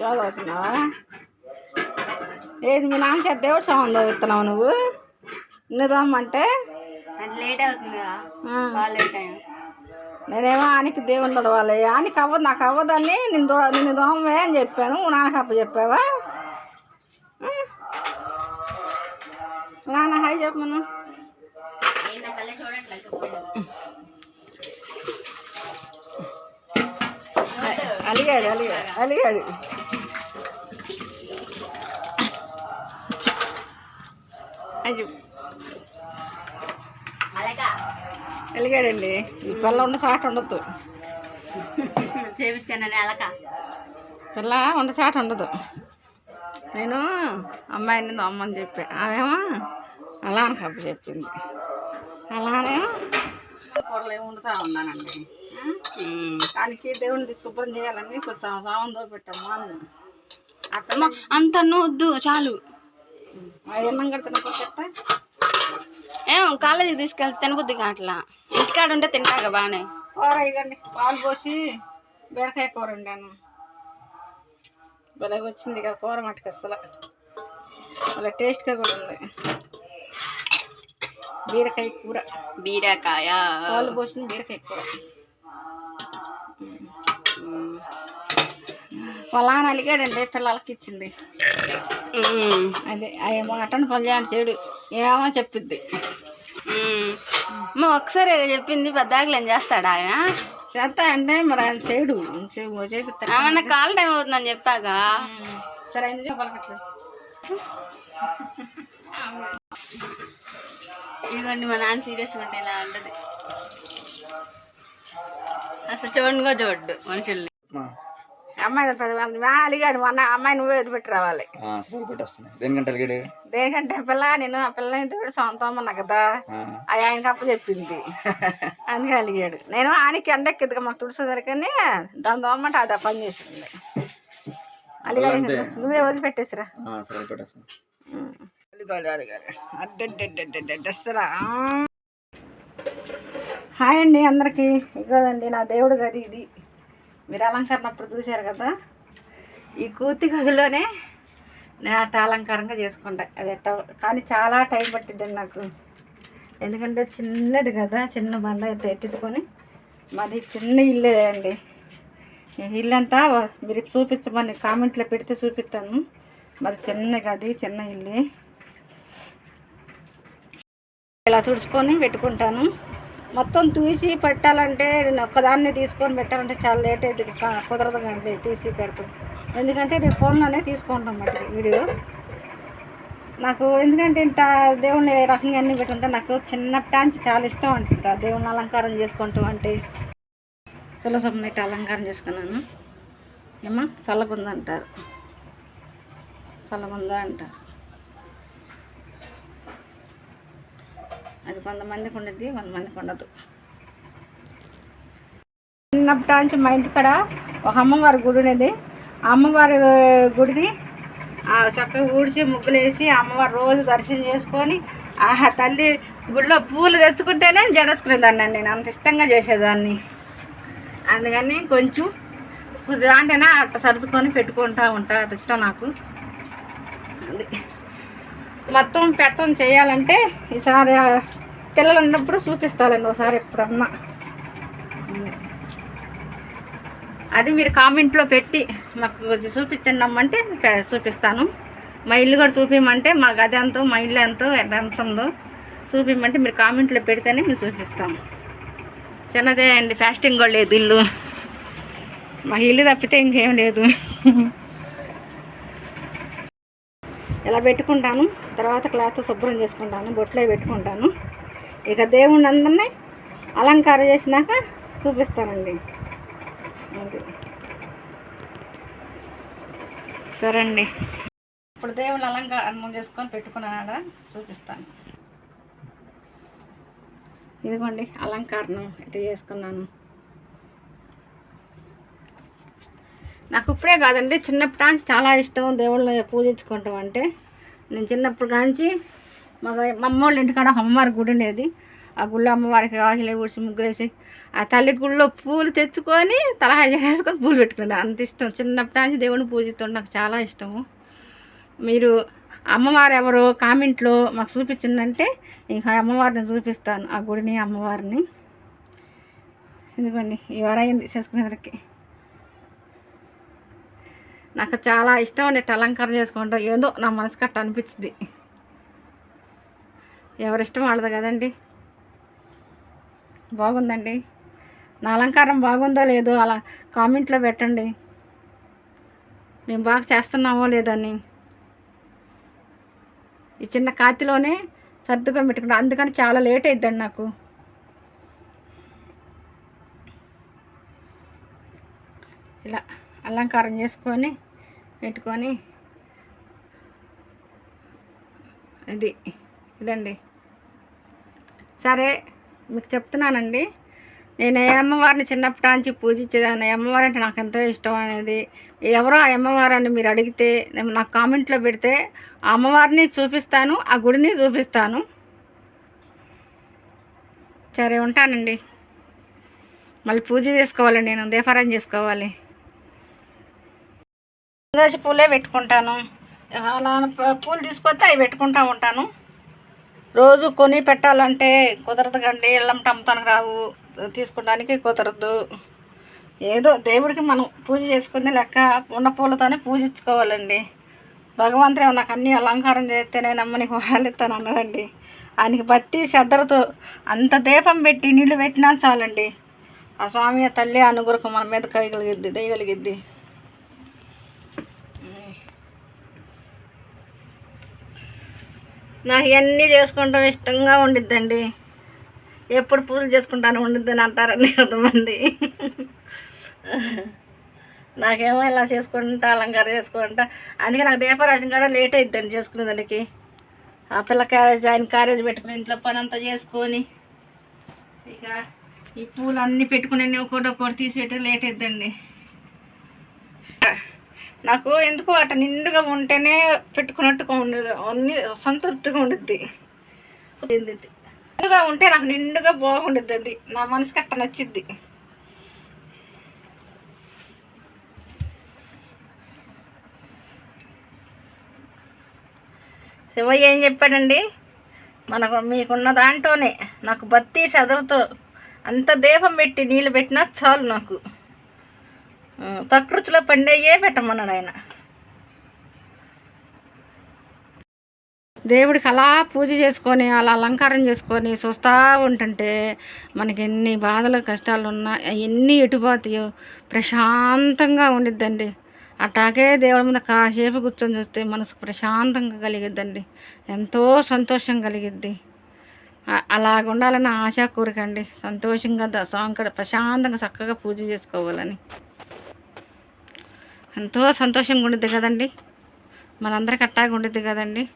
Job అవుతున్నావా ఏది మీ నాన్న చేత దేవుడు సామాన్ చదువుతున్నావు నువ్వు? నిదామంటే అది లేట్ అవుతుంది నేనేమో ఆనికి దేవుని చదవాలి ఆనికి అవ్వదు నాకు అవ్వదని నేను దో నిన్ను దోమే అని చెప్పాను. నాన్నకి అప్ప చెప్పావా? నాన్న హాయ్ చెప్పమను. అలిగాడు అలిగాడు అలిగాడు అయ్యో అలిగాడండి పిల్ల ఉండ సాట ఉండదు చేపించానని అలక పిల్ల ఉండ సాట ఉండదు నేను అమ్మాయిని అమ్మని చెప్పా ఆమెమో అలా కప్పు చెప్పింది అలానే కూరలు ఏమి ఉన్నానండి దానికి దేవుడిని శుభ్రం చేయాలని కొంచెం సామంతో పెట్టాము అన్నం అమ్మ అంత వద్దు చాలు. అన్నం కడుతున్న కొట్ట ఏం కాలేజీకి తీసుకెళ్తే తినబుద్ది కావట్లా? ఇంటికాడ ఉంటే తింటాగా బాగానే కూర ఇవ్వండి పాలు పోసి బీరకాయ కూర వండాను. భలే వచ్చింది ఇక కూర మటుకు అసలు భలే టేస్ట్గా కూడా ఉంది. బీరకాయ కూర. బీరకాయ. పాలు పోసిన బీరకాయ కూర. నాన్న అలిగాడండి పిల్లలకి ఇచ్చింది. అదే అవి మటన్ పల్లెని చేడు. ఏమో చెప్పిద్ది. అమ్మ ఒకసారి చెప్పింది పెద్దాకలేం చేస్తాడా ఆయన? చేస్తా అంటే మరి ఆయన చేయడు. చేపిస్తాడు. ఏమన్నా కాల్ టైం అవుతుందని చెప్పాక? సరే ఆయన ఇదిగోండి మా నాన్న సీరియస్గా ఉంటే ఇలా ఉంటుంది. అసలు చూడండిగా చూడ్డు మనుషుల్ని. అమ్మాయి అలిగాడు మొన్న అమ్మాయి నువ్వే వదిలిపెట్టి రావాలి. దేనికంటే పిల్ల నేను ఆ పిల్లని తోడు సొంతం అన్నా కదా. అది ఆయనకి అప్ప చెప్పింది అందుకే అలిగాడు. నేను ఆయనకి ఎండెక్కిద్ది మాకు తుడిసేసరికని దాని దోమంటే అది పని చేసింది. అలిగాడు. నువ్వే వదిలిపెట్టేసిరా. సరే పెట్టేస్తాను హాయ్ అండి అందరికీ. ఇగోదండి నా దేవుడు గది ఇది. మీరు అలంకరణ అప్పుడు చూశారు కదా? ఈ కూతి గదిలోనే నేను అట్ట అలంకారంగా చేసుకుంటా. అది ఎట్ట కానీ చాలా టైం పట్టిద్దండి నాకు. ఎందుకంటే చిన్నది కదా చిన్న బండ పెట్టించుకొని ఎట్టించుకొని మాది చిన్న ఇల్లే అండి. ఈ ఇల్లు అంతా మీరు చూపించమని కామెంట్లో పెడితే చూపిస్తాను. మరి చిన్న గది చిన్న ఇల్లు. ఇలా తుడుచుకొని పెట్టుకుంటాను. మొత్తం తీసి పెట్టాలంటే నేను ఒక్కదాన్ని తీసుకొని పెట్టాలంటే చాలా లేట్ అవుతుంది. కుదరదు కండి తీసి పెడతాం. ఎందుకంటే నేను ఫోన్లోనే తీసుకుంటాం అన్నమాట వీడియో. నాకు ఎందుకంటే ఇంత దేవుని రకంగా అన్ని పెట్టుకుంటే నాకు చిన్నప్పటి నుంచి చాలా ఇష్టం అంట దేవుని అలంకారం చేసుకుంటూ అంటే తులసమ్మ ఇట్లా అలంకారం చేసుకున్నాను. ఏమా చల్లగుందంటారు. చల్లగుందా అంటారు. అది కొంతమందికి ఉండదు కొంతమందికి ఉండదు. చిన్నప్పటి నుంచి మా ఇంటికాడ ఒక అమ్మవారి గుడి ఉండేది. అమ్మవారి గుడిని ఆ చక్కగా ఊడ్చి ముగ్గులేసి అమ్మవారు అమ్మవారి రోజు దర్శనం చేసుకొని ఆహా తల్లి గుడిలో పూలు తెచ్చుకుంటేనే జడేసుకునేదాన్ని అండి నేను. అంత ఇష్టంగా చేసేదాన్ని. అందుకని కొంచెం దాంట్లోనే అట్ట సర్దుకొని పెట్టుకుంటా ఉంటా అది ఇష్టం నాకు. అది. మొత్తం పెట్టడం చేయాలంటే ఈసారి పిల్లలు ఉన్నప్పుడు చూపిస్తానండి ఒకసారి ఎప్పుడన్నా. అది మీరు కామెంట్లో పెట్టి మాకు కొంచెం చూపించండి అమ్మంటే చూపిస్తాను. మా ఇల్లు కూడా చూపించమంటే మా గది ఎంతో మా ఇల్లు ఎంతో ఎంత ఉందో చూపించమంటే మీరు కామెంట్లో పెడితేనే మేము చూపిస్తాము. చిన్నదే అండి ఫాస్టింగ్ కూడా లేదు ఇల్లు. మా ఇల్లు తప్పితే ఇంకేం లేదు. ఇలా పెట్టుకుంటాను? తర్వాత క్లాత్ శుభ్రం చేసుకుంటాను బొట్లో పెట్టుకుంటాను. ఇక దేవుణ్ణి అందరినీ అలంకారం చేసినాక చూపిస్తానండి. అది. సరే అండి ఇప్పుడు దేవుని అలంకారం చేసుకొని పెట్టుకున్నాడా చూపిస్తాను. ఇదిగోండి అలంకారం ఇట్లా చేసుకున్నాను. నాకు ఇప్పుడే కాదండి చిన్నప్పటి నుంచి చాలా ఇష్టం దేవుళ్ళని పూజించుకుంటాం అంటే. నేను చిన్నప్పుడు కాంచి మా మా అమ్మ వాళ్ళ ఇంటికాడ అమ్మవారి గుడి ఉండేది. ఆ గుళ్ళో అమ్మవారికి కావాలి ఊడ్చి ముగ్గురేసి ఆ తల్లి గుళ్ళో పూలు తెచ్చుకొని తలహా చేసుకొని పూలు పెట్టుకునేది. అంత ఇష్టం. చిన్నప్పటి నుంచి దేవుడిని పూజిస్తుండే నాకు చాలా ఇష్టము. మీరు అమ్మవారు ఎవరో కామెంట్లో మాకు చూపించిందంటే ఇంకా అమ్మవారిని చూపిస్తాను. ఆ గుడిని అమ్మవారిని. ఎందుకండి? ఎవరైంది చేసుకునేసరికి. నాకు చాలా ఇష్టం నెట్ అలంకారం చేసుకుంటాం ఏదో నా మనసు కట్ట అనిపించింది ఎవరిష్టం వాళ్ళది కదండి. బాగుందండి. నా అలంకారం బాగుందో లేదో అలా కామెంట్లో పెట్టండి. మేము బాగా చేస్తున్నామో లేదని. ఈ చిన్న కాతిలోనే సర్దుకొని పెట్టుకుంటా. అందుకని చాలా లేట్ అయిద్దండి నాకు. ఇలా. అలంకారం చేసుకొని పెట్టుకొని. ఇది ఇదండి. సరే మీకు చెప్తున్నానండి. నేను ఏ అమ్మవారిని చిన్నప్పటి నుంచి పూజించేదాన్ని అమ్మవారు అంటే నాకు ఎంతో ఇష్టం అనేది. ఎవరో ఆ అమ్మవారిని మీరు అడిగితే నేను నాకు కామెంట్లో పెడితే ఆ అమ్మవారిని చూపిస్తాను ఆ గుడిని చూపిస్తాను. సరే ఉంటానండి. మళ్ళీ పూజ చేసుకోవాలండి నేను దీపారాయణ చేసుకోవాలి. రోజు పూలే పెట్టుకుంటాను. అలా పూలు తీసుకొస్తే అవి పెట్టుకుంటా ఉంటాను. రోజు కొని పెట్టాలంటే కుదరదు కండి ఇళ్ళంట అమ్ముతానికి రావు తీసుకోవడానికి కుదరదు. ఏదో దేవుడికి మనం పూజ చేసుకునే లెక్క ఉన్న పూలతోనే పూజించుకోవాలండి. భగవంతుడు నాకు అన్ని అలంకారం చేస్తేనే నమ్మని వాళ్ళు అన్నాడండి. ఆయనకి బత్తి శ్రద్ధలతో అంత దీపం పెట్టి నీళ్ళు పెట్టినా చాలండి. ఆ స్వామి తల్లి అనుగురకు మన మీద కైగలిగిద్ది దయగలిగిద్ది. నాకు ఇవన్నీ చేసుకుంటాం ఇష్టంగా ఉండిద్దండి. ఎప్పుడు పూజలు చేసుకుంటాను ఉండిద్దని అంటారని కొంతమంది. నాకేమో ఇలా చేసుకుంటా అలంకారం చేసుకుంటా. అందుకే నాకు దీపారాజన కూడా లేట్ అయిద్దండి చేసుకునే దానికి. ఆ పిల్ల క్యారేజ్ ఆయన క్యారేజ్ పెట్టుకుని ఇంట్లో పని అంతా చేసుకొని ఇక ఈ పూలు అన్నీ పెట్టుకుని ఒకటి ఒకటి తీసి పెట్టి లేట్ అయిద్దండి. నాకు ఎందుకు అట నిండుగా ఉంటేనే పెట్టుకున్నట్టుగా ఉండదు. అన్ని సంతృప్తిగా ఉండుద్ది. నిండుగా ఉంటే నాకు నిండుగా బాగుండుద్ది అది నా మనసుకి అట్ట నచ్చిద్ది. శివయ్య ఏం చెప్పాడండి? మనకు మీకున్న దాంట్లోనే నాకు బత్తి చదువుతో అంత దీపం పెట్టి నీళ్ళు పెట్టినా చాలు నాకు. ప్రకృతిలో పండేయే పెట్టమన్నాడు ఆయన. దేవుడికి అలా పూజ చేసుకొని అలా అలంకారం చేసుకొని చూస్తూ ఉంటుంటే మనకి ఎన్ని బాధలు కష్టాలు ఉన్నా ఎన్ని ఎటుపోతాయో ప్రశాంతంగా ఉండిద్దండి. అట్లాగే దేవుడి మీద కాసేపు కూర్చొని చూస్తే మనసు ప్రశాంతంగా కలిగిద్దండి. ఎంతో సంతోషం కలిగిద్ది. అలాగ ఉండాలని ఆశ కోరికండి. సంతోషంగా దశాంకడ ప్రశాంతంగా చక్కగా పూజ చేసుకోవాలని. ఎంతో సంతోషంగా ఉండిద్ది కదండి. మనందరికి అట్టాగా ఉండిద్ది కదండి.